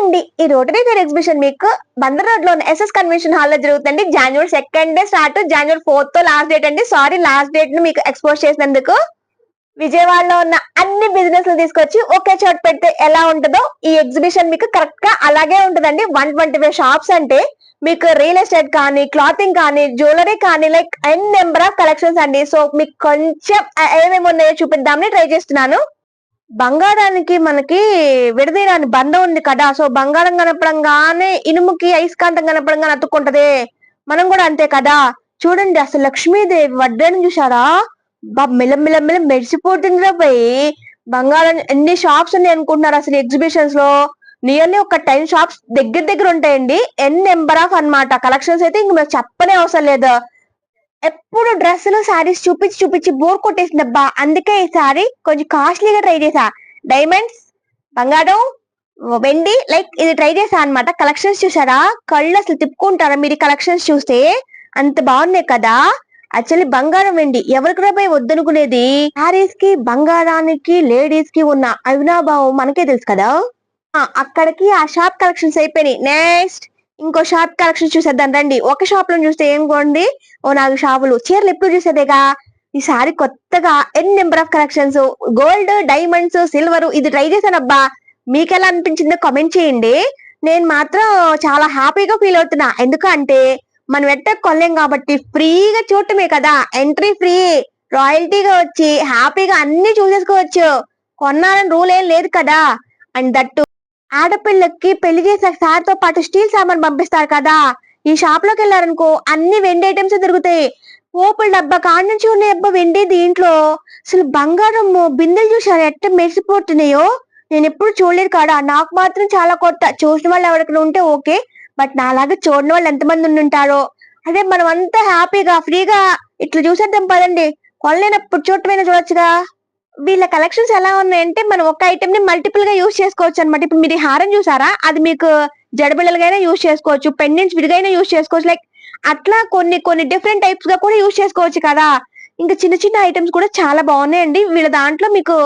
అండి. ఈ rotary fair exhibition మీకు బందర్ రోడ్లో ఎస్ఎస్ కన్వెన్షన్ హాల్లో జరుగుతుంది January second day start January fourth last date అండి. సారీ లాస్ట్ డేట్ను మీకు ఎక్స్పోజ్ చేసినందుకు విజయవాడలో ఉన్న అన్ని బిజినెస్ తీసుకొచ్చి ఒకే చోట పెడితే ఎలా ఉంటుందో ఈ ఎగ్జిబిషన్ మీకు కరెక్ట్గా అలాగే ఉంటుందండి. వన్ ట్వంటీ ఫైవ్ షాప్స్ అంటే మీకు రియల్ ఎస్టేట్ కానీ క్లాతింగ్ కానీ జ్యువెలరీ కానీ like N number of collections అండి. సో మీకు కొంచెం ఏమేమి ఉన్నాయో చూపిద్దామని ట్రై చేస్తున్నాను. బంగారానికి మనకి విడదీరాని బంధం ఉంది కదా. సో బంగారం కనపడంగానే ఇనుముకి అయస్కాంతం కనపడంగానే అతుక్కుంటది. మనం కూడా అంతే కదా. చూడండి అసలు లక్ష్మీదేవి వడ్డేని చూసారా బా మిలం మిలం మెరిసిపోతుందిరా పోయి బంగారం ఎన్ని షాప్స్ ఉన్నాయి అనుకుంటున్నారు అసలు ఎగ్జిబిషన్స్లో? నియర్లీ ఒక టెన్ షాప్స్ దగ్గర దగ్గర ఉంటాయండి. ఎన్ నెంబర్ ఆఫ్ అన్నమాట. కలెక్షన్స్ అయితే ఇంక మీరు చెప్పనే అవసరం లేదు. ఎప్పుడు డ్రెస్సులు శారీస్ చూపించి చూపించి బోర్ కొట్టేసింది అబ్బా అందుకే ఈ సారీ కొంచెం కాస్ట్లీగా ట్రై చేసా డైమండ్స్ బంగారం వెండి లైక్ ఇది ట్రై చేసా అన్నమాట. కలెక్షన్స్ చూసారా కళ్ళు అసలు తిప్పుకుంటారా? మీరు కలెక్షన్స్ చూస్తే అంత బాగున్నాయి కదా. యాక్చువల్లీ బంగారం వెండి ఎవరికి పోయి వద్దనుకునేది? శారీస్కి బంగారానికి లేడీస్కి ఉన్న అవినాభావం మనకే తెలుసు కదా. అక్కడికి ఆ షాప్ కలెక్షన్స్ అయిపోయినాయి. నెక్స్ట్ ఇంకో షాప్ కలెక్షన్ చూసేద్దాం రండి. ఒక షాప్లో చూస్తే ఏం కొండి ఓ నాలుగు షాపులు. చీరలు ఎప్పుడు చూసేదేగా? ఈసారి కొత్తగా N number of collections gold diamonds silver ఇది ట్రై చేశానబ్బా. మీకు ఎలా అనిపించిందో కామెంట్ చేయండి. నేను మాత్రం చాలా హ్యాపీగా ఫీల్ అవుతున్నా. ఎందుకంటే మనం ఎట్ట కొనలేం కాబట్టి ఫ్రీగా చూడటమే కదా. ఎంట్రీ ఫ్రీ రాయల్టీగా వచ్చి హ్యాపీగా అన్ని చూసేసుకోవచ్చు. కొన్నారని రూల్ ఏం లేదు కదా. అండ్ దట్టు ఆడపిల్లకి పెళ్ళి చేసే సార్తో పాటు స్టీల్ సామాన్ పంపిస్తారు కదా. ఈ షాప్లోకి వెళ్ళారనుకో అన్ని వెండి ఐటమ్స్ దొరుకుతాయి. పోపుల డబ్బా కాడ నుంచి ఉన్న డబ్బా వెండి దీంట్లో. అసలు బంగారం బిందెలు చూసారు ఎట్ట మెరిసిపోతున్నాయో. నేను ఎప్పుడు చూడలేదు కాడా. నాకు మాత్రం చాలా కొత్త. చూసిన వాళ్ళు ఎవరికైనా ఉంటే ఓకే. బట్ నాలాగా చూడని వాళ్ళు ఎంతమంది ఉండి ఉంటారో. అదే మనం అంతా హ్యాపీగా ఫ్రీగా ఇట్లా చూసేద్దాం పదండి. కొనలేనప్పుడు చూడటమైనా చూడొచ్చుగా. వీళ్ళ కలెక్షన్స్ ఎలా ఉన్నాయంటే మనం ఒక ఐటమ్ని మల్టిపుల్గా యూస్ చేసుకోవచ్చు అనమాట ఇప్పుడు మీరు హారం చూసారా? అది మీకు జడబిళ్ళలుగైనా యూస్ చేసుకోవచ్చు పెండెంట్స్ విడిగైనా యూస్ చేసుకోవచ్చు. లైక్ అట్లా కొన్ని కొన్ని డిఫరెంట్ టైప్స్గా కూడా యూస్ చేసుకోవచ్చు కదా. ఇంకా చిన్న చిన్న ఐటమ్స్ కూడా చాలా బాగున్నాయండి. వీళ్ళ దాంట్లో మీకు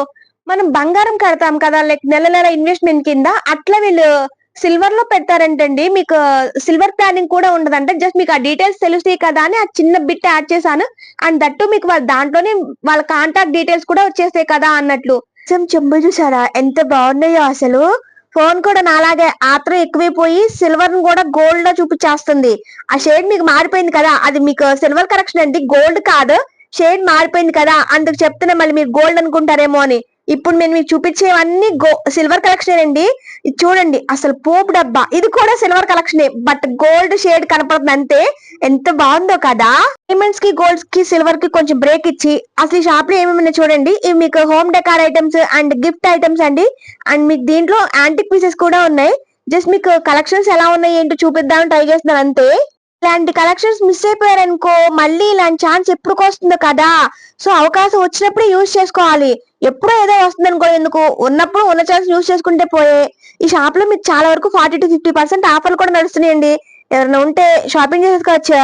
మనం బంగారం కడతాం కదా. లైక్ నెల నెల ఇన్వెస్ట్మెంట్ కింద అట్లా వీళ్ళు సిల్వర్లో పెడతారంటండి మీకు uh, సిల్వర్ ప్లానింగ్ కూడా ఉండదంట. జస్ట్ మీకు ఆ డీటెయిల్స్ తెలుస్తాయి కదా అని ఆ చిన్న బిట్ యాడ్ చేశాను. అండ్ దట్టు మీకు వాళ్ళ దాంట్లోనే వాళ్ళ కాంటాక్ట్ డీటెయిల్స్ కూడా వచ్చేస్తాయి కదా అన్నట్లు. కొంచెం చెంబు చూసారా ఎంత బాగున్నాయో అసలు. ఫోన్ కూడా నాలాగే ఆత్రం ఎక్కువైపోయి సిల్వర్ కూడా గోల్డ్లో చూపించేస్తుంది. ఆ షేడ్ మీకు మారిపోయింది కదా. అది మీకు సిల్వర్ కరెక్షన్ అండి. గోల్డ్ కాదు. షేడ్ మారిపోయింది కదా. అందుకు చెప్తున్నా మళ్ళీ మీరు గోల్డ్ అనుకుంటారేమో అని. ఇప్పుడు నేను మీకు చూపించేవన్నీ గో సిల్వర్ కలెక్షన్ అండి ఇది చూడండి అసలు పోపు డబ్బా. ఇది కూడా silver collection but gold shade కనపడుతుంది అంతే. ఎంత బాగుందో కదా. డైమండ్స్కి గోల్డ్స్కి సిల్వర్కి కొంచెం బ్రేక్ ఇచ్చి అసలు ఈ షాప్లో ఏమేమి చూడండి. ఇవి మీకు home decor items and gift items అండి. అండ్ మీకు దీంట్లో యాంటిక్ పీసెస్ కూడా ఉన్నాయి. జస్ట్ మీకు కలెక్షన్స్ ఎలా ఉన్నాయి ఏంటో చూపిద్దామని ట్రై చేస్తున్నాను అంతే. ఇలాంటి కలెక్షన్స్ మిస్ అయిపోయారనుకో మళ్ళీ ఇలాంటి ఛాన్స్ ఎప్పుడు వస్తుందో కదా. సో అవకాశం వచ్చినప్పుడే యూజ్ చేసుకోవాలి. ఎప్పుడో ఏదో వస్తుంది అనుకో ఎందుకు? ఉన్నప్పుడు ఉన్న ఛాన్స్ యూజ్ చేసుకుంటే పోయే. ఈ షాప్లో మీకు చాలా వరకు ఫార్టీ టు ఫిఫ్టీ పర్సెంట్ ఆఫర్లు కూడా నడుస్తున్నాయండి. ఎవరైనా ఉంటే షాపింగ్ చేసుకోవచ్చు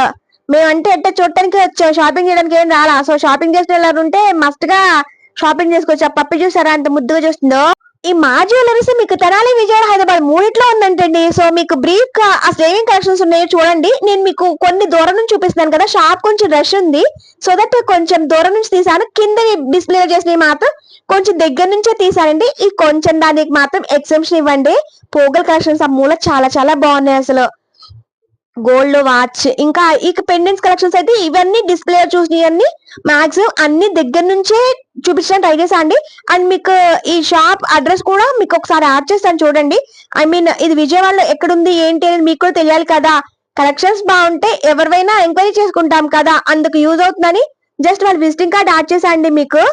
మేమంటే ఎట్ట చూడటానికి వచ్చాం. షాపింగ్ చేయడానికి ఏం రాలా. సో షాపింగ్ చేసిన ఉంటే మస్ట్గా షాపింగ్ చేసుకోవచ్చు. ఆ పప్పి చూసారా అంత ముద్దుగా చూస్తుందో. ఈ మా జ్యువెలరీస్ మీకు తెనాలి విజయవాడ హైదరాబాద్ మూడిట్లో ఉందంటండి. సో మీకు బ్రీఫ్గా అసలు ఏమేం కలెక్షన్స్ ఉన్నాయో చూడండి. నేను మీకు కొన్ని దూరం నుంచి చూపిస్తున్నాను కదా షాప్ కొంచెం రష్ ఉంది. సో దట్ కొంచెం దూరం నుంచి తీసాను కింద డిస్ప్లే చేసినవి మాత్రం కొంచెం దగ్గర నుంచే తీసానండి ఈ కొంచెం దానికి మాత్రం ఎగ్జిబిషన్ ఇవ్వండి. పోగల్ కలెక్షన్స్ ఆ మూల చాలా చాలా బాగున్నాయి అసలు. గోల్డ్ వాచ్ ఇంకా ఇక పెండెంట్స్ కలెక్షన్స్ అయితే ఇవన్నీ డిస్ప్లే చూసినవన్నీ మాక్సిమం అన్ని దగ్గర నుంచే చూపించడానికి ట్రై చేసా అండి. అండ్ మీకు ఈ షాప్ అడ్రస్ కూడా మీకు ఒకసారి యాడ్ చేస్తాను చూడండి. ఐ మీన్ ఇది విజయవాడలో ఎక్కడుంది ఏంటి అనేది మీకు కూడా తెలియాలి కదా. కలెక్షన్స్ బాగుంటే ఎవరివైనా ఎంక్వైరీ చేసుకుంటాం కదా. అందుకు యూజ్ అవుతుందని జస్ట్ వాళ్ళ విజిటింగ్ కార్డ్ యాడ్ చేసా అండి మీకు.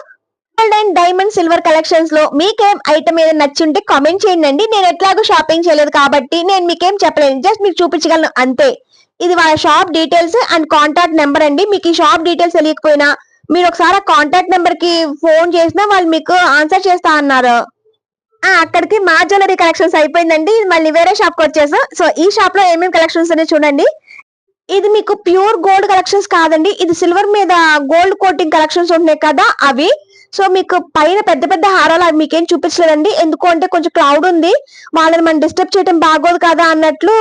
గోల్డ్ అండ్ డైమండ్ సిల్వర్ కలెక్షన్స్లో మీకేం ఐటమ్ ఏదైనా నచ్చుంటే కామెంట్ చేయండి నేను ఎట్లాగో షాపింగ్ చేయలేదు కాబట్టి నేను మీకేం చెప్పలేను. జస్ట్ మీకు చూపించగలను అంతే. ఇది వాళ్ళ shop details and contact number అండి. మీకు ఈ షాప్ డీటెయిల్స్ తెలియకపోయినా మీరు ఒకసారి కాంటాక్ట్ నెంబర్కి ఫోన్ చేసినా వాళ్ళు మీకు ఆన్సర్ చేస్తా అన్నారు. అక్కడికి మా జ్యువెలరీ కలెక్షన్స్ అయిపోయిందండి. ఇది మళ్ళీ వేరే షాప్కి వచ్చేసాం. సో ఈ షాప్లో ఏమేమి కలెక్షన్స్ ఉన్నాయి చూడండి. ఇది మీకు ప్యూర్ గోల్డ్ కలెక్షన్స్ కాదండి. ఇది సిల్వర్ మీద గోల్డ్ కోటింగ్ కలెక్షన్స్ ఉన్నాయి కదా అవి సో మీకు పైన పెద్ద పెద్ద హారాలు అవి మీకేం చూపించలేదండి. ఎందుకు అంటే కొంచెం క్లౌడ్ ఉంది. వాళ్ళని మనం డిస్టర్బ్ చేయడం బాగోదు కదా అన్నట్లు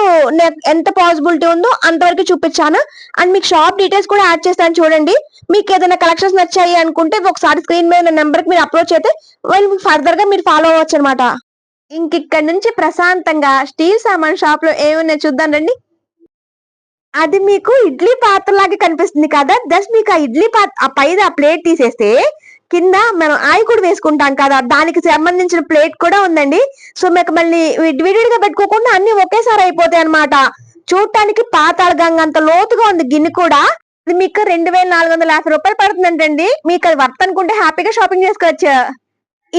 ఎంత పాసిబిలిటీ ఉందో అంతవరకు చూపించాను. అండ్ మీకు షాప్ డీటెయిల్స్ కూడా యాడ్ చేస్తాను చూడండి. మీకు ఏదైనా కలెక్షన్స్ నచ్చాయి అనుకుంటే ఒకసారి స్క్రీన్ మీద నెంబర్కి మీరు అప్రోచ్ అయితే వాళ్ళు ఫర్దర్గా మీరు ఫాలో అవ్వచ్చు అనమాట ఇంకిక్కడి నుంచి ప్రశాంతంగా స్టీల్ సామాన్ షాప్లో ఏమున్నాయి చూద్దాం రండి. అది మీకు ఇడ్లీ పాత్ర లాగా కనిపిస్తుంది కదా. జస్ట్ మీకు ఆ ఇడ్లీ పాత్ర ఆ పైన ఆ ప్లేట్ తీసేస్తే కింద మనం ఆయి కూడా వేసుకుంటాం కదా దానికి సంబంధించిన ప్లేట్ కూడా ఉందండి. సో మీకు మళ్ళీ విడివిడిగా పెట్టుకోకుండా అన్ని ఒకేసారి అయిపోతాయి అన్నమాట. చూడటానికి పాతాళ గంగ అంత లోతుగా ఉంది గిన్నె కూడా. ఇది మీకు రెండు వేల నాలుగు వందల యాభై రూపాయలు పడుతుందంటండి. మీకు అది వర్త్ అనుకుంటే హ్యాపీగా షాపింగ్ చేసుకోవచ్చు.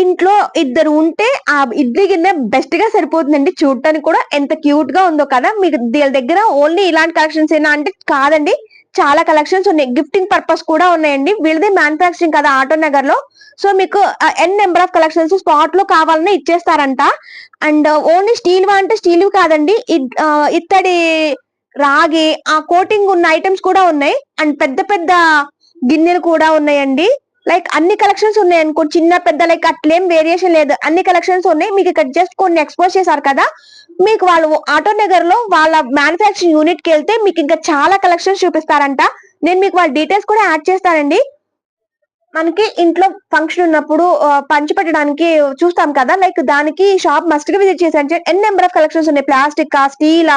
ఇంట్లో ఇద్దరు ఉంటే ఆ ఇడ్లీ గిన్నె బెస్ట్గా సరిపోతుందండి. చూడటానికి కూడా ఎంత క్యూట్గా ఉందో కదా. మీకు దీని దగ్గర ఓన్లీ ఇలాంటి కలెక్షన్స్ ఏనా అంటే కాదండి. చాలా కలెక్షన్స్ ఉన్నాయి. గిఫ్టింగ్ పర్పస్ కూడా ఉన్నాయండి. వీళ్ళది మ్యానుఫాక్చరింగ్ కదా ఆటో నగర్ uh, లో సో మీకు ఎన్ నెంబర్ ఆఫ్ కలెక్షన్స్ స్పాట్లో కావాలని ఇచ్చేస్తారంట. అండ్ ఓన్లీ స్టీల్ అంటే స్టీల్ కాదండి. Uh, ఇత్తడి రాగి ఆ కోటింగ్ ఉన్న ఐటమ్స్ కూడా ఉన్నాయి. అండ్ పెద్ద పెద్ద గిన్నెలు కూడా ఉన్నాయండి. లైక్ అన్ని కలెక్షన్స్ ఉన్నాయి అనుకో చిన్న పెద్ద లైక్ అట్లేం వేరియేషన్ లేదు. అన్ని కలెక్షన్స్ ఉన్నాయి మీకు ఇక్కడ జస్ట్ కొన్ని ఎక్స్పోజ్ చేశారు కదా. మీకు వాళ్ళు ఆటో నగర్లో వాళ్ళ మ్యానుఫాక్చరింగ్ యూనిట్కి వెళ్తే మీకు ఇంకా చాలా కలెక్షన్స్ చూపిస్తారంట. నేను మీకు వాళ్ళ డీటెయిల్స్ కూడా యాడ్ చేస్తానండి. మనకి ఇంట్లో ఫంక్షన్ ఉన్నప్పుడు పంచి పెట్టడానికి చూస్తాం కదా. లైక్ దానికి షాప్ మస్ట్గా విజిట్ చేసాను ఎన్ నెంబర్ ఆఫ్ కలెక్షన్స్ ఉన్నాయి. ప్లాస్టిక్ స్టీల్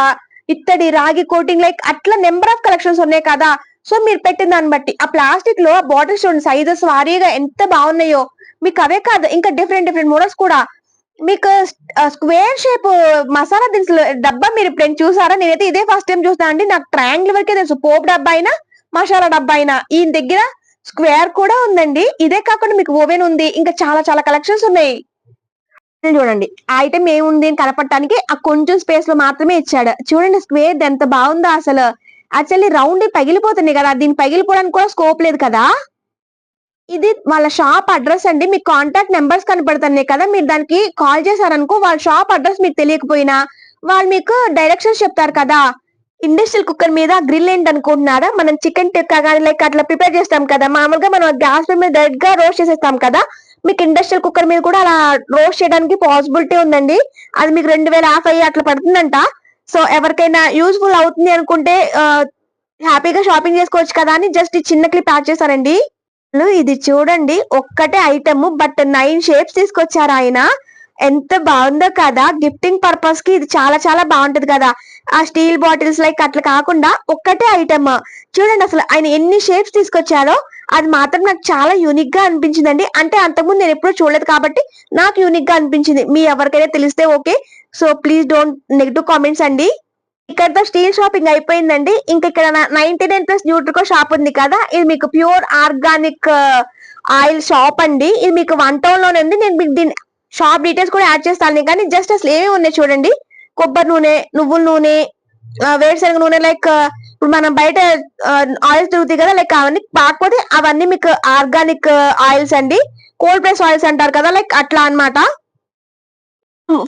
ఇత్తడి రాగి కోటింగ్ లైక్ అట్లా నెంబర్ ఆఫ్ కలెక్షన్స్ ఉన్నాయి కదా. సో మీరు పెట్టిన దాన్ని బట్టి ఆ ప్లాస్టిక్లో బాటిల్స్ చూడండి సైజెస్ వారీగా ఎంత బాగున్నాయో. మీకు అవే కాదు ఇంకా డిఫరెంట్ డిఫరెంట్ మోడల్స్ కూడా. మీకు స్క్వేర్ షేప్ మసాలా దినుసులు డబ్బా మీరు ఇప్పుడు చూసారా? నేనైతే ఇదే ఫస్ట్ టైం చూస్తాను అండి. నాకు ట్రయాంగిల్ వరకే తెలుసు. పోపు డబ్బా అయినా మసాలా డబ్బా అయినా. ఈ దగ్గర స్క్వేర్ కూడా ఉందండి. ఇదే కాకుండా మీకు ఓవెన్ ఉంది. ఇంకా చాలా చాలా కలెక్షన్స్ ఉన్నాయి. చూడండి. ఆ ఐటమ్ ఏముంది అని కనపడటానికి ఆ కొంచెం స్పేస్లో మాత్రమే ఇచ్చాడు. చూడండి స్క్వేర్ ఎంత బాగుందో అసలు. యాక్చువల్లీ రౌండ్ పగిలిపోతుంది కదా దీన్ని పగిలిపోవడానికి కూడా స్కోప్ లేదు కదా? ఇది వాళ్ళ షాప్ అడ్రస్ అండి మీకు కాంటాక్ట్ నెంబర్స్ కనపడుతున్నాయి కదా మీరు దానికి కాల్ చేశారనుకో వాళ్ళ షాప్ అడ్రస్ మీకు తెలియకపోయినా వాళ్ళు మీకు డైరెక్షన్స్ చెప్తారు కదా. ఇండస్ట్రియల్ కుక్కర్ మీద గ్రిల్ ఏంటి అనుకుంటున్నారా మనం చికెన్ టిక్కా కానీ లైక్ అట్లా ప్రిపేర్ చేస్తాం కదా మామూలుగా మనం గ్యాస్ మీద డైరెక్ట్గా రోస్ట్ చేసేస్తాం కదా మీకు ఇండస్ట్రియల్ కుక్కర్ మీద కూడా అలా రోస్ట్ చేయడానికి పాసిబిలిటీ ఉందండి. అది మీకు రెండు వేల యాభై అట్లా పడుతుందంట. సో ఎవరికైనా యూస్ఫుల్ అవుతుంది అనుకుంటే హ్యాపీగా షాపింగ్ చేసుకోవచ్చు కదా అని జస్ట్ ఈ చిన్న క్లిప్ యాడ్ చేశారండి. ఇది చూడండి ఒక్కటే ఐటమ్ బట్ నైన్ షేప్స్ తీసుకొచ్చారు ఆయన. ఎంత బాగుందో కదా గిఫ్టింగ్ పర్పస్కి ఇది చాలా చాలా బాగుంటది కదా. ఆ స్టీల్ బాటిల్స్ లైక్ అట్లా కాకుండా ఒక్కటే ఐటమ్ చూడండి అసలు ఆయన ఎన్ని షేప్స్ తీసుకొచ్చారో అది మాత్రం నాకు చాలా యూనిక్గా అనిపించిందండి. అంటే అంతకుముందు నేను ఎప్పుడూ చూడలేదు కాబట్టి నాకు యూనిక్గా అనిపించింది. మీ ఎవరికైనా తెలిస్తే okay. So please don't negative comments అండి. ఇక్కడతో స్టీల్ షాపింగ్ అయిపోయిందండి. ఇంకా ఇక్కడ ninety nine plus Nutrico shop ఉంది కదా ఇది మీకు ప్యూర్ ఆర్గానిక్ ఆయిల్ షాప్ అండి. ఇది మీకు వన్ టౌన్లోనే ఉంది. నేను మీకు దీని షాప్ డీటెయిల్స్ కూడా యాడ్ చేస్తాను. కానీ జస్ట్ అసలు ఏమేమి ఉన్నాయి చూడండి. కొబ్బరి నూనె నువ్వుల నూనె వేరుశనగ నూనె లైక్ ఇప్పుడు మనం బయట ఆయిల్స్ దొరుకుతాయి కదా లైక్ అవన్నీ కాకపోతే అవన్నీ మీకు ఆర్గానిక్ ఆయిల్స్ అండి. కోల్డ్ ప్రెస్ ఆయిల్స్ అంటారు కదా లైక్ అట్లా అన్నమాట.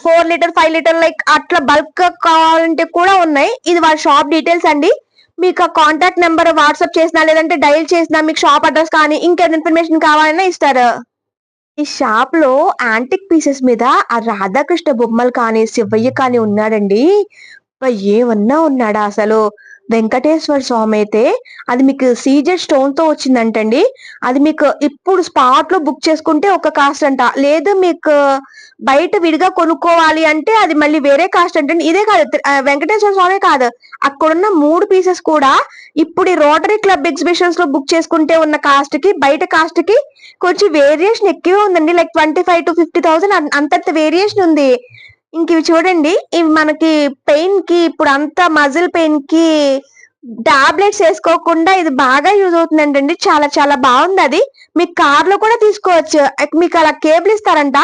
Four litre five litre like అట్లా బల్క్ కావాలంటే కూడా ఉన్నాయి. ఇది వాళ్ళ షాప్ డీటెయిల్స్ అండి. మీకు ఆ కాంటాక్ట్ నెంబర్ వాట్సాప్ చేసినా లేదంటే డైల్ చేసినా మీకు షాప్ అడ్రస్ కానీ ఇంకేమైనా ఇన్ఫర్మేషన్ కావాలన్నా ఇస్తారు? ఈ షాప్లో యాంటిక్ పీసెస్ మీద ఆ రాధాకృష్ణ బొమ్మలు కానీ శివయ్య కానీ ఉన్నాడండి. ఏమన్నా ఉన్నాడా అసలు? వెంకటేశ్వర స్వామి అయితే అది మీకు సీజర్ స్టోన్తో వచ్చిందంటండి. అది మీకు ఇప్పుడు స్పాట్లో బుక్ చేసుకుంటే ఒక కాస్ట్ అంట. లేదు మీకు బయట విడిగా కొనుక్కోవాలి అంటే అది మళ్ళీ వేరే కాస్ట్ అంటే ఇదే కాదు వెంకటేశ్వర స్వామి కాదు. అక్కడున్న మూడు పీసెస్ కూడా ఇప్పుడు ఈ రోటరీ క్లబ్ ఎగ్జిబిషన్స్లో బుక్ చేసుకుంటే ఉన్న కాస్ట్కి బయట కాస్ట్కి కొంచెం వేరియేషన్ ఎక్కువే ఉందండి. Like twenty five to fifty thousand అంతంత వేరియేషన్ ఉంది. ఇంక ఇవి చూడండి ఇవి మనకి పెయిన్కి ఇప్పుడు అంతా మజిల్ పెయిన్కి టాబ్లెట్స్ వేసుకోకుండా ఇది బాగా యూజ్ అవుతుందంటండి. చాలా చాలా బాగుంది అది. మీకు కార్లో కూడా తీసుకోవచ్చు. మీకు అలా కేబుల్ ఇస్తారంట.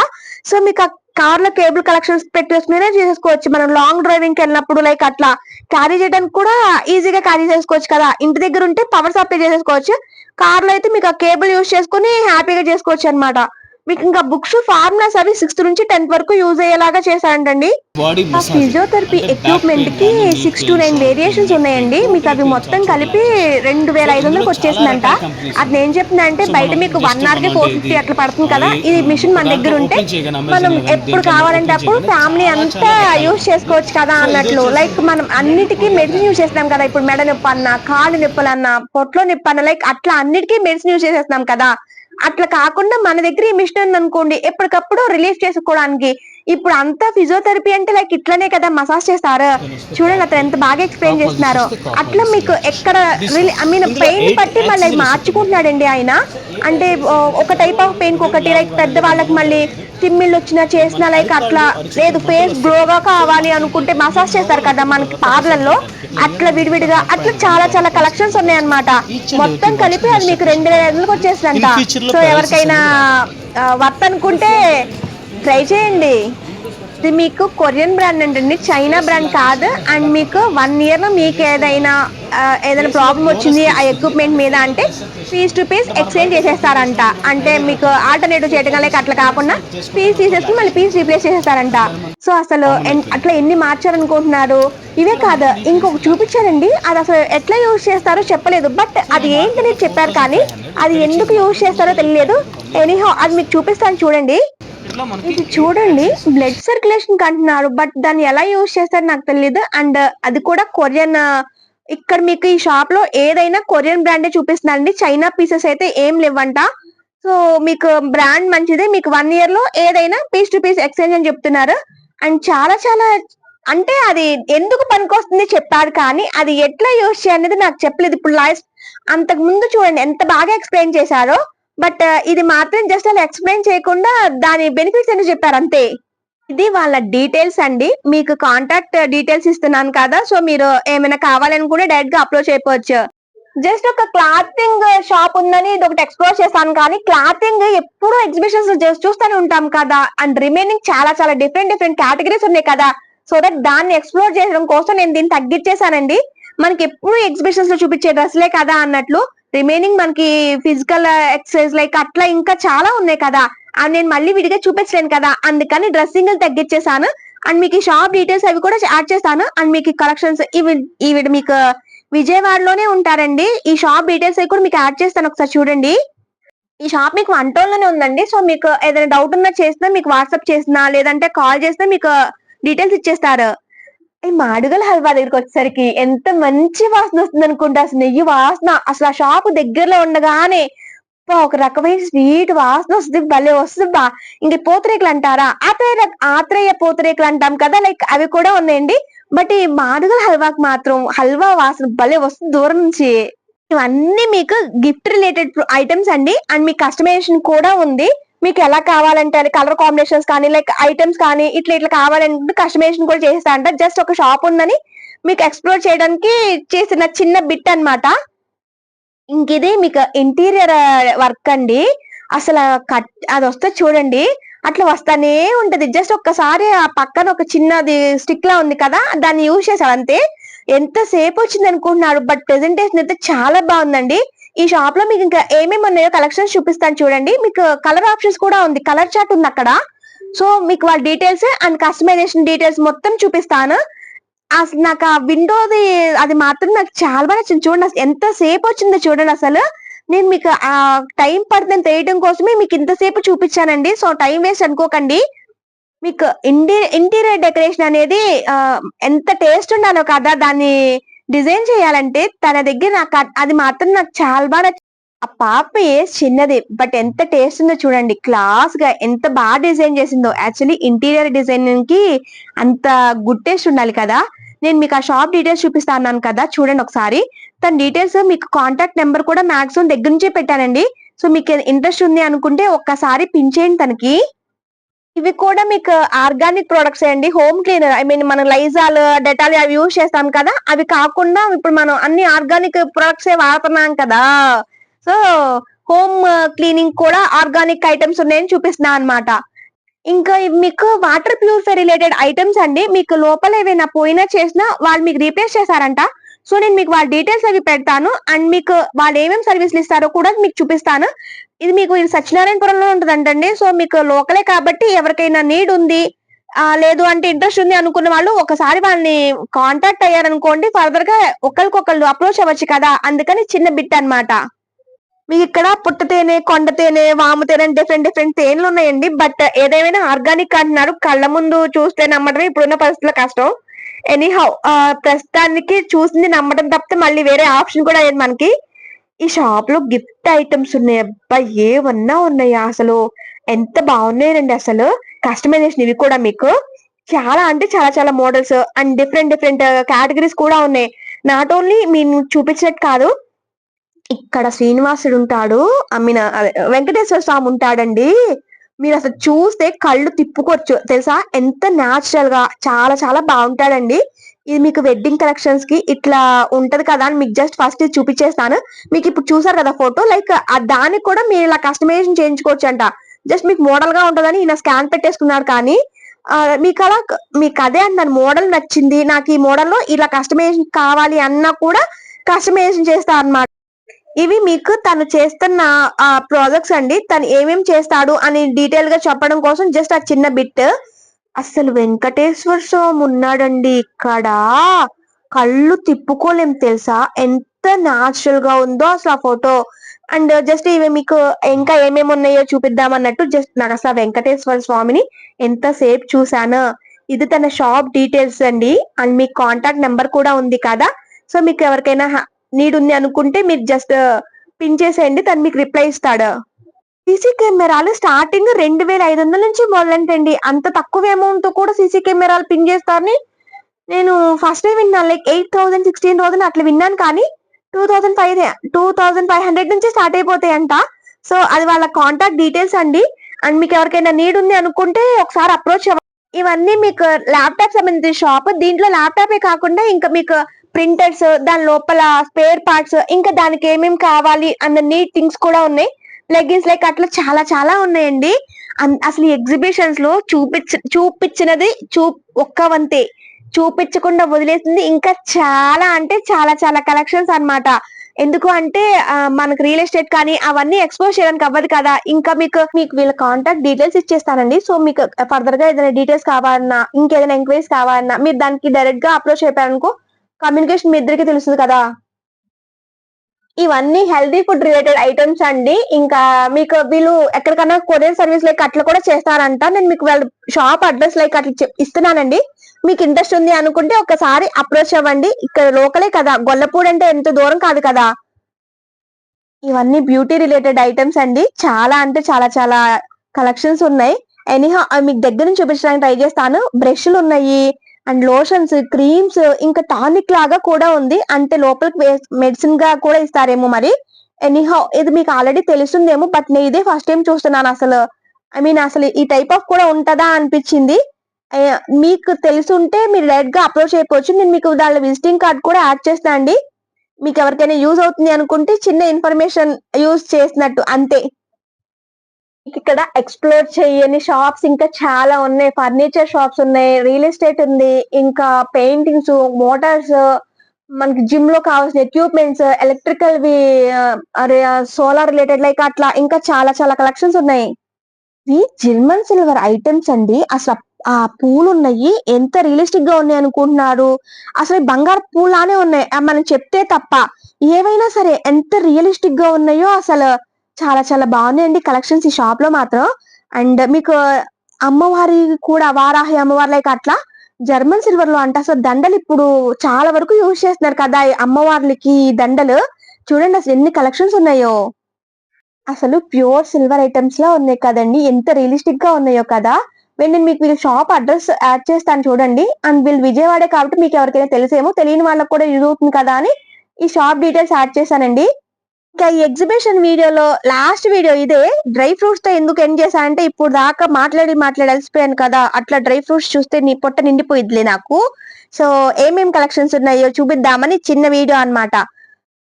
సో మీకు ఆ కార్లో కేబుల్ కలెక్షన్స్ పెట్టేసుకునే చేసుకోవచ్చు మనం లాంగ్ డ్రైవింగ్కి వెళ్ళినప్పుడు లైక్ అట్లా క్యారీ చేయడానికి కూడా ఈజీగా క్యారీ చేసుకోవచ్చు కదా. ఇంటి దగ్గర ఉంటే పవర్ సప్లై చేసేసుకోవచ్చు. కార్లో అయితే మీకు ఆ కేబుల్ యూజ్ చేసుకుని హ్యాపీగా చేసుకోవచ్చు అన్నమాట. మీకు ఇంకా బుక్స్ ఫార్ములాస్ అవి సిక్స్త్ నుంచి టెన్త్ వరకు యూజ్ అయ్యేలాగా చేశారంటండి. బాడీ ఆ ఫిజియోథెరపీ ఎక్విప్మెంట్కి సిక్స్ టు నైన్ వేరియేషన్స్ ఉన్నాయండి. మీకు అవి మొత్తం కలిపి రెండు వేల ఐదు వందలకు వచ్చేసిందంట. అది నేను చెప్తున్నా బయట మీకు వన్ అవర్కి ఫోర్ ఫిఫ్టీ అట్లా పడుతుంది కదా. ఇది మిషన్ మన దగ్గర ఉంటే మనం ఎప్పుడు కావాలంటే అప్పుడు ఫ్యామిలీ అంతా యూజ్ చేసుకోవచ్చు కదా అన్నట్లు. లైక్ మనం అన్నిటికీ మెడిసిన్ యూజ్ చేస్తాం కదా. ఇప్పుడు మెడ నొప్పి అన్న కాళ్ళు నొప్పులు అన్న పొట్లో నొప్పి అన్న లైక్ అట్లా అన్నిటికీ మెడిసిన్ యూజ్ చేసేస్తున్నాం కదా. అట్లా కాకుండా మన దగ్గర ఈ మిషన్ ఉంది అనుకోండి ఎప్పటికప్పుడు రిలీజ్ చేసుకోవడానికి ఇప్పుడు అంతా ఫిజియోథెరపీ అంటే లైక్ ఇట్లనే కదా మసాజ్ చేస్తారు. చూడండి అతను ఎంత బాగా ఎక్స్ప్లెయిన్ చేస్తున్నారో. అట్లా మీకు ఎక్కడ ఐ మీన్ పెయిన్ బట్టి మళ్ళీ మార్చుకుంటున్నాడండి ఆయన. అంటే ఒక టైప్ ఆఫ్ పెయిన్ ఒకటి లైక్ పెద్ద వాళ్ళకి మళ్ళీ తిమ్మిళ్ళు వచ్చినా చేసినా లైక్ అట్లా లేదు ఫేస్ గ్లోగా కావాలి అనుకుంటే మసాజ్ చేస్తారు కదా మనకి పార్లర్లో అట్లా విడివిడిగా అట్లా చాలా చాలా కలెక్షన్స్ ఉన్నాయి అన్నమాట మొత్తం కలిపి అది మీకు రెండు వేల ఐదులకు వచ్చేసిందంట. సో ఎవరికైనా వర్త్ అనుకుంటే ట్రై చేయండి. ఇది మీకు కొరియన్ బ్రాండ్ అంటండి. చైనా బ్రాండ్ కాదు. అండ్ మీకు వన్ ఇయర్లో మీకు ఏదైనా ఏదైనా ప్రాబ్లం వచ్చింది ఆ ఎక్విప్మెంట్ మీద అంటే పీస్ టు పీస్ ఎక్స్చేంజ్ చేసేస్తారంట. అంటే మీకు ఆల్టర్నేటివ్ చేయడం లేక అట్లా కాకుండా పీస్ తీసేసుకుని మళ్ళీ పీస్ రీప్లేస్ చేసేస్తారంట. సో అసలు ఎన్- అట్లా ఎన్ని మార్చారనుకుంటున్నారు? ఇవే కాదు. ఇంకొక చూపించారండి అది అసలు ఎట్లా యూజ్ చేస్తారో చెప్పలేదు. బట్ అది ఏంటనేది చెప్పారు కానీ అది ఎందుకు యూజ్ చేస్తారో తెలియలేదు. ఎనీహో అది మీకు చూపిస్తాను చూడండి. ఇది చూడండి బ్లడ్ సర్క్యులేషన్ అంటున్నారు బట్ దాన్ని ఎలా యూజ్ చేస్తారో నాకు తెలియదు అండ్ అది కూడా కొరియన్ ఇక్కడ మీకు ఈ షాప్లో ఏదైనా కొరియన్ బ్రాండే చూపిస్తున్నారండి. చైనా పీసెస్ అయితే ఏం లేవంట. సో మీకు బ్రాండ్ మంచిదే. మీకు వన్ ఇయర్లో ఏదైనా పీస్ టు పీస్ ఎక్స్చేంజ్ అని చెప్తున్నారు. అండ్ చాలా చాలా అంటే అది ఎందుకు పనికొస్తుంది చెప్పారు కానీ అది ఎట్లా యూజ్ చేయాలనేది నాకు చెప్పలేదు. ఇప్పుడు లాస్ట్ అంతకు ముందు చూడండి ఎంత బాగా ఎక్స్ప్లెయిన్ చేశారో. బట్ uh, ఇది మాత్రం జస్ట్ అలా ఎక్స్ప్లెయిన్ చేయకుండా దాని బెనిఫిట్స్ అని చెప్పారు అంతే. ఇది వాళ్ళ డీటెయిల్స్ అండి. మీకు కాంటాక్ట్ డీటెయిల్స్ ఇస్తున్నాను కదా సో మీరు ఏమైనా కావాలనుకుంటే డైరెక్ట్గా అప్లోడ్ చేయవచ్చు జస్ట్ ఒక క్లాతింగ్ షాప్ ఉందని ఇది ఒకటి ఎక్స్ప్లోర్ చేస్తాను కానీ క్లాతింగ్ ఎప్పుడూ ఎగ్జిబిషన్స్ చూస్తూనే ఉంటాం కదా. అండ్ రిమైనింగ్ చాలా చాలా డిఫరెంట్ డిఫరెంట్ కేటగిరీస్ ఉన్నాయి కదా. సో దట్ దాన్ని ఎక్స్ప్లోర్ చేయడం కోసం నేను దీన్ని తగ్గించేశానండి. మనకి ఎప్పుడు ఎగ్జిబిషన్స్లో చూపించే డ్రెస్లే కదా అన్నట్లు. రిమైనింగ్ మనకి ఫిజికల్ ఎక్సర్సైజ్ లైక్ అట్లా ఇంకా చాలా ఉన్నాయి కదా. అండ్ నేను మళ్ళీ విడిగా చూపించలేను కదా. అందుకని డ్రెస్సింగ్ తగ్గించేసాను అండ్ మీకు ఈ షాప్ డీటెయిల్స్ అవి కూడా యాడ్ చేస్తాను. అండ్ మీకు కలెక్షన్స్ ఇవి ఇవి మీకు విజయవాడలోనే ఉంటారండి. ఈ షాప్ డీటెయిల్స్ అవి కూడా మీకు యాడ్ చేస్తాను ఒకసారి చూడండి. ఈ షాప్ మీకు వన్ టౌన్లోనే ఉందండి. సో మీకు ఏదైనా డౌట్ ఉన్నా చేసినా మీకు వాట్సాప్ చేసినా లేదంటే కాల్ చేసినా మీకు డీటెయిల్స్ ఇచ్చేస్తారు. ఈ మాడుగల హల్వా దగ్గరికి వచ్చేసరికి ఎంత మంచి వాసన వస్తుంది అనుకుంటా. అసలు నెయ్యి వాసన అసలు ఆ షాప్ దగ్గరలో ఉండగానే ఒక రకమైన స్వీట్ వాసన వస్తుంది. భలే వస్తుంది బా ఇంక పూతరేకులు అంటారా? ఆత్రేయ ఆత్రేయ పూతరేకులు అంటాం కదా లైక్ అవి కూడా ఉన్నాయండి. బట్ ఈ మాడుగల హల్వాకి మాత్రం హల్వా వాసన భలే వస్తుంది దూరం నుంచి. ఇవన్నీ మీకు గిఫ్ట్ రిలేటెడ్ ఐటమ్స్ అండి. అండ్ మీకు కస్టమైజేషన్ కూడా ఉంది. మీకు ఎలా కావాలంటే అది కలర్ కాంబినేషన్స్ కానీ లైక్ ఐటమ్స్ కానీ ఇట్లా ఇట్లా కావాలంటే కస్టమైజేషన్ కూడా చేస్తా అంట జస్ట్ ఒక షాప్ ఉందని మీకు ఎక్స్ప్లోర్ చేయడానికి చేసిన చిన్న బిట్ అన్నమాట. ఇంక ఇది మీకు ఇంటీరియర్ వర్క్ uh, అండి. అసలు కట్ అది వస్తే చూడండి. అట్లా వస్తానే ఉంటది. జస్ట్ ఒక్కసారి ఆ పక్కన ఒక చిన్నది స్టిక్ లా ఉంది కదా దాన్ని యూజ్ చేసాడు అంతే. ఎంతసేపు వచ్చింది అనుకుంటున్నారు? బట్ ప్రెజెంటేషన్ అయితే చాలా బాగుందండి. ఈ షాప్లో మీకు ఇంకా ఏమేమి ఉన్నాయో కలెక్షన్స్ చూపిస్తాను చూడండి. మీకు కలర్ ఆప్షన్స్ కూడా ఉంది. కలర్ చార్ట్ ఉంది అక్కడ. సో మీకు వాళ్ళ డీటెయిల్స్ అండ్ కస్టమైజేషన్ డీటెయిల్స్ మొత్తం చూపిస్తాను. అసలు నాకు ఆ విండోది అది మాత్రం నాకు చాలా బాగా నచ్చింది. చూడండి అసలు ఎంత సేపు వచ్చిందో చూడండి అసలు. నేను మీకు ఆ టైం పడుతుంది తెలియడం కోసమే మీకు ఇంతసేపు చూపించానండి. సో టైం వేస్ట్ అనుకోకండి. మీకు ఇంటీ ఇంటీరియర్ డెకరేషన్ అనేది ఎంత టేస్ట్ ఉండాలో కదా దాన్ని డిజైన్ చేయాలంటే తన దగ్గర నాకు అ- అది మాత్రం నాకు చాలా బాగా ఆ పాప ఏజ్ చిన్నది బట్ ఎంత టేస్ట్ ఉందో చూడండి. క్లాస్గా ఎంత బాగా డిజైన్ చేసిందో. యాక్చువల్లీ ఇంటీరియర్ డిజైనింగ్కి అంత గుడ్ టేస్ట్ ఉండాలి కదా. నేను మీకు ఆ షాప్ డీటెయిల్స్ చూపిస్తా అన్నాను కదా. చూడండి ఒకసారి. తన డీటెయిల్స్ మీకు కాంటాక్ట్ నెంబర్ కూడా మాక్సిమం దగ్గర నుంచే పెట్టానండి. సో మీకు ఇంట్రెస్ట్ ఉంది అనుకుంటే ఒక్కసారి పిన్ చేయండి తనకి. ఇవి కూడా మీకు ఆర్గానిక్ ప్రొడక్ట్స్ అండి. హోమ్ క్లీనర్ ఐ మీన్ మనం లైజాల్ డెటాల్ అవి యూజ్ చేస్తాం కదా. అవి కాకుండా ఇప్పుడు మనం అన్ని ఆర్గానిక్ ప్రొడక్ట్స్ వాడుతున్నాం కదా. సో హోమ్ క్లీనింగ్ కూడా ఆర్గానిక్ ఐటమ్స్ ఉన్నాయని చూపిస్తున్నా అనమాట ఇంకా మీకు వాటర్ ప్యూరిఫై రిలేటెడ్ ఐటమ్స్ అండి. మీకు లోపల ఏమైనా పోయినా చేసినా వాళ్ళు మీకు రీప్లేస్ చేశారంట. సో నేను మీకు వాళ్ళ డీటెయిల్స్ అవి పెడతాను. అండ్ మీకు వాళ్ళు ఏమేమి సర్వీసులు ఇస్తారో కూడా మీకు చూపిస్తాను. ఇది మీకు ఇది సత్యనారాయణపురంలో ఉంటుందంటండి. సో మీకు లోకలే కాబట్టి ఎవరికైనా నీడ్ ఉంది ఆ లేదు అంటే ఇంట్రెస్ట్ ఉంది అనుకున్న వాళ్ళు ఒకసారి వాళ్ళని కాంటాక్ట్ అయ్యారనుకోండి ఫర్దర్గా ఒకరికొకళ్ళు అప్రోచ్ అవ్వచ్చు కదా. అందుకని చిన్న బిట్ అన్నమాట. మీకు ఇక్కడ పుట్ట తేనె కొండ తేనె వాము తేనె డిఫరెంట్ డిఫరెంట్ తేనెలు ఉన్నాయండి. బట్ ఏదేమైనా ఆర్గానిక్ అంటున్నారు. కళ్ళ ముందు చూస్తే నమ్మడం ఇప్పుడున్న పరిస్థితుల్లో కష్టం. ఎనీహౌ ప్రస్తుతానికి చూసింది నమ్మడం తప్పితే మళ్ళీ వేరే ఆప్షన్ కూడా లేదు మనకి. ఈ షాప్లో గిఫ్ట్ ఐటమ్స్ ఉన్నాయి. అబ్బా ఏమన్నా ఉన్నాయా అసలు? ఎంత బాగున్నాయండి అసలు? కస్టమైజేషన్ ఇవి కూడా మీకు. చాలా అంటే చాలా చాలా models and different different categories కూడా ఉన్నాయి. నాట్ ఓన్లీ మీరు చూపించినట్టు కాదు ఇక్కడ శ్రీనివాసుడు ఉంటాడు ఐ మీన్ వెంకటేశ్వర స్వామి ఉంటాడండి. మీరు అసలు చూస్తే కళ్ళు తిప్పుకోవచ్చు. తెలుసా? ఎంత న్యాచురల్గా చాలా చాలా బాగుంటాడండి. ఇది మీకు వెడ్డింగ్ కలెక్షన్స్కి ఇట్లా ఉంటది కదా అని మీకు జస్ట్ ఫస్ట్ చూపించేస్తాను. మీకు ఇప్పుడు చూసారు కదా ఫోటో లైక్ దానికి కూడా మీరు ఇలా కస్టమైజేషన్ చేయించుకోవచ్చు అంట జస్ట్ మీకు మోడల్గా ఉంటదని ఈయన స్కాన్ పెట్టేసుకున్నాడు కానీ మీకు అలా మీకు అదే అన్నాను మోడల్ నచ్చింది నాకు ఈ మోడల్లో ఇలా కస్టమైజేషన్ కావాలి అన్నా కూడా కస్టమైజేషన్ చేస్తా అన్నమాట. ఇవి మీకు తను చేస్తున్న ప్రాజెక్ట్స్ అండి. తను ఏమేమి చేస్తాడు అని డీటెయిల్గా చెప్పడం కోసం జస్ట్ ఆ చిన్న బిట్ అసలు వెంకటేశ్వర స్వామి ఉన్నాడండి ఇక్కడ? కళ్ళు తిప్పుకోలేం తెలుసా? ఎంత న్యాచురల్గా ఉందో అసలు ఆ ఫోటో. అండ్ జస్ట్ ఇవి మీకు ఇంకా ఏమేమి ఉన్నాయో చూపిద్దాం అన్నట్టు జస్ట్ నాకు అసలు వెంకటేశ్వర స్వామిని ఎంత సేపు చూసాను ఇది తన షాప్ డీటెయిల్స్ అండి. అండ్ మీ కాంటాక్ట్ నెంబర్ కూడా ఉంది కదా? సో మీకు ఎవరికైనా నీడ్ ఉంది అనుకుంటే మీరు జస్ట్ పిన్ చేసేయండి తను మీకు రిప్లై ఇస్తాడు. సీసీ కెమెరాలు స్టార్టింగ్ రెండు వేల ఐదు వందల నుంచి మొదలంటండి. అంత తక్కువ అమౌంట్తో కూడా సీసీ కెమెరాలు పిన్ చేస్తారని నేను ఫస్ట్ టైం విన్నాను like eight thousand sixteen thousand అట్లా విన్నాను కానీ two thousand five two thousand five hundred నుంచి స్టార్ట్ అయిపోతాయంట. సో అది వాళ్ళ కాంటాక్ట్ డీటెయిల్స్ అండి. అండ్ మీకు ఎవరికైనా నీడ్ ఉంది అనుకుంటే ఒకసారి అప్రోచ్ ఇవన్నీ మీకు ల్యాప్టాప్ సంబంధించిన షాప్ దీంట్లో ల్యాప్టాపే కాకుండా ఇంకా మీకు ప్రింటర్స్ దాని లోపల స్పేర్ పార్ట్స్ ఇంకా దానికి ఏమేమి కావాలి అన్న నీట్ థింగ్స్ కూడా ఉన్నాయి. లెగ్గిన్స్ లైక్ అట్లా చాలా చాలా ఉన్నాయండి. అన్- అసలు ఎగ్జిబిషన్స్లో చూపించ చూపించినది చూ ఒక్క వంతే. చూపించకుండా వదిలేసింది ఇంకా చాలా అంటే చాలా చాలా కలెక్షన్స్ అన్నమాట. ఎందుకు అంటే మనకు రియల్ ఎస్టేట్ కానీ అవన్నీ ఎక్స్పోజ్ చేయడానికి అవ్వదు కదా. ఇంకా మీకు మీకు వీళ్ళ కాంటాక్ట్ డీటెయిల్స్ ఇచ్చేస్తానండి. సో మీకు ఫర్దర్గా ఏదైనా డీటెయిల్స్ కావాలన్నా ఇంకేదైనా ఎంక్వైరీస్ కావాలన్నా మీరు దానికి డైరెక్ట్గా అప్రోచ్ అయిపోయారనుకో కమ్యూనికేషన్ మీ ఇద్దరికి తెలుస్తుంది కదా. ఇవన్నీ హెల్తీ ఫుడ్ రిలేటెడ్ ఐటమ్స్ అండి. ఇంకా మీకు వీళ్ళు ఎక్కడికైనా కొరియర్ సర్వీస్ లైక్ అట్లా కూడా చేస్తారంట. నేను మీకు వాళ్ళ షాప్ అడ్రస్ లైక్ అట్లా చెప్- ఇస్తున్నానండి. మీకు ఇంట్రెస్ట్ ఉంది అనుకుంటే ఒకసారి అప్రోచ్ అవ్వండి. ఇక్కడ లోకలే కదా. గొల్లపూడి అంటే ఎంత దూరం కాదు కదా. ఇవన్నీ బ్యూటీ రిలేటెడ్ ఐటమ్స్ అండి. చాలా అంటే చాలా చాలా కలెక్షన్స్ ఉన్నాయి. ఎనీహా మీకు దగ్గర నుంచి చూపించడానికి ట్రై చేస్తాను. బ్రష్లు ఉన్నాయి. అండ్ లోషన్స్ క్రీమ్స్ ఇంకా టానిక్ లాగా కూడా ఉంది. అంటే లోపలికి మెడిసిన్గా కూడా ఇస్తారేమో మరి. ఎనీహౌ ఇది మీకు ఆల్రెడీ తెలుస్తుందేమో బట్ నేను ఇదే ఫస్ట్ టైం చూస్తున్నాను అసలు. ఐ మీన్ అసలు ఈ టైప్ ఆఫ్ కూడా ఉంటదా అనిపించింది. మీకు తెలుసుంటే మీరు డైరెక్ట్గా అప్రోచ్ అయిపోవచ్చు నేను మీకు దాని విజిటింగ్ కార్డ్ కూడా యాడ్ చేస్తాను అండి మీకు ఎవరికైనా యూజ్ అవుతుంది అనుకుంటే చిన్న ఇన్ఫర్మేషన్ యూజ్ చేసినట్టు అంతే. ఇక్కడ ఎక్స్ప్లోర్ చేయని షాప్స్ ఇంకా చాలా ఉన్నాయి. ఫర్నిచర్ షాప్స్ ఉన్నాయి. రియల్ ఎస్టేట్ ఉంది. ఇంకా పెయింటింగ్స్ మోటార్స్ మనకి జిమ్లో కావాల్సిన ఎక్విప్మెంట్స్ ఎలక్ట్రికల్ వి అరే సోలార్ రిలేటెడ్ లైక్ అట్లా ఇంకా చాలా చాలా కలెక్షన్స్ ఉన్నాయి. ఇవి జిల్మన్ సిల్వర్ ఐటమ్స్ అండి. అసలు ఆ పూలు ఉన్నాయి. ఎంత రియలిస్టిక్గా ఉన్నాయి అనుకుంటున్నారు? అసలు బంగారు బంగారు పూలానే ఉన్నాయి. మనం చెప్తే తప్ప ఏవైనా సరే ఎంత రియలిస్టిక్గా ఉన్నాయో అసలు చాలా చాలా బాగున్నాయండి కలెక్షన్స్ ఈ షాప్లో మాత్రం. అండ్ మీకు అమ్మవారి కూడా వారాహి అమ్మవారి లైక్ అట్లా జర్మన్ సిల్వర్లో అంటే అసలు దండలు ఇప్పుడు చాలా వరకు యూజ్ చేస్తున్నారు కదా అమ్మవార్లకి దండలు. చూడండి అసలు ఎన్ని కలెక్షన్స్ ఉన్నాయో. అసలు ప్యూర్ సిల్వర్ ఐటమ్స్ లా ఉన్నాయి కదండి. ఎంత రియలిస్టిక్గా ఉన్నాయో కదా. నేను నేను మీకు వీళ్ళ షాప్ అడ్రస్ యాడ్ చేస్తాను చూడండి. అండ్ వీళ్ళు విజయవాడే కాబట్టి మీకు ఎవరికైనా తెలిసేమో తెలియని వాళ్ళకి కూడా యూజ్ అవుతుంది కదా అని ఈ షాప్ డీటెయిల్స్ యాడ్ చేశానండి. ఇంకా ఈ ఎగ్జిబిషన్ వీడియోలో లాస్ట్ వీడియో ఇదే. డ్రై ఫ్రూట్స్తో ఎందుకు ఎండ్ చేశానంటే ఇప్పుడు దాకా మాట్లాడి మాట్లాడి అలసిపోయాను కదా. అట్లా డ్రై ఫ్రూట్స్ చూస్తే నీ పొట్ట నిండిపోయిద్దిలే నాకు. సో ఏమేం కలెక్షన్స్ ఉన్నాయో చూపిద్దామని చిన్న వీడియో అన్నమాట.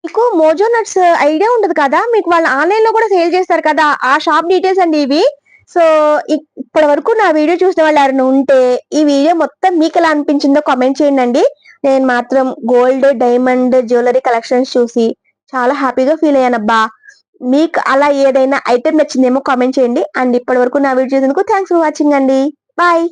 మీకు మోజో నట్స్ ఐడియా ఉండదు కదా? మీకు వాళ్ళు ఆన్లైన్లో కూడా సేల్ చేస్తారు కదా? ఆ షాప్ డీటెయిల్స్ అండి ఇవి. సో ఇప్పటి వరకు నా వీడియో చూసిన వాళ్ళు ఎవరైనా ఉంటే ఈ వీడియో మొత్తం మీకు ఎలా అనిపించిందో కామెంట్ చేయండి. నేను మాత్రం గోల్డ్ డైమండ్ జ్యువెలరీ కలెక్షన్స్ చూసి చాలా హ్యాపీగా ఫీల్ అయ్యానబ్బా మీకు అలా ఏదైనా ఐటెం నచ్చిందేమో కామెంట్ చేయండి. అండ్ ఇప్పటి వరకు నా వీడియో చూసినందుకు థ్యాంక్స్ ఫర్ వాచింగ్ అండి. బాయ్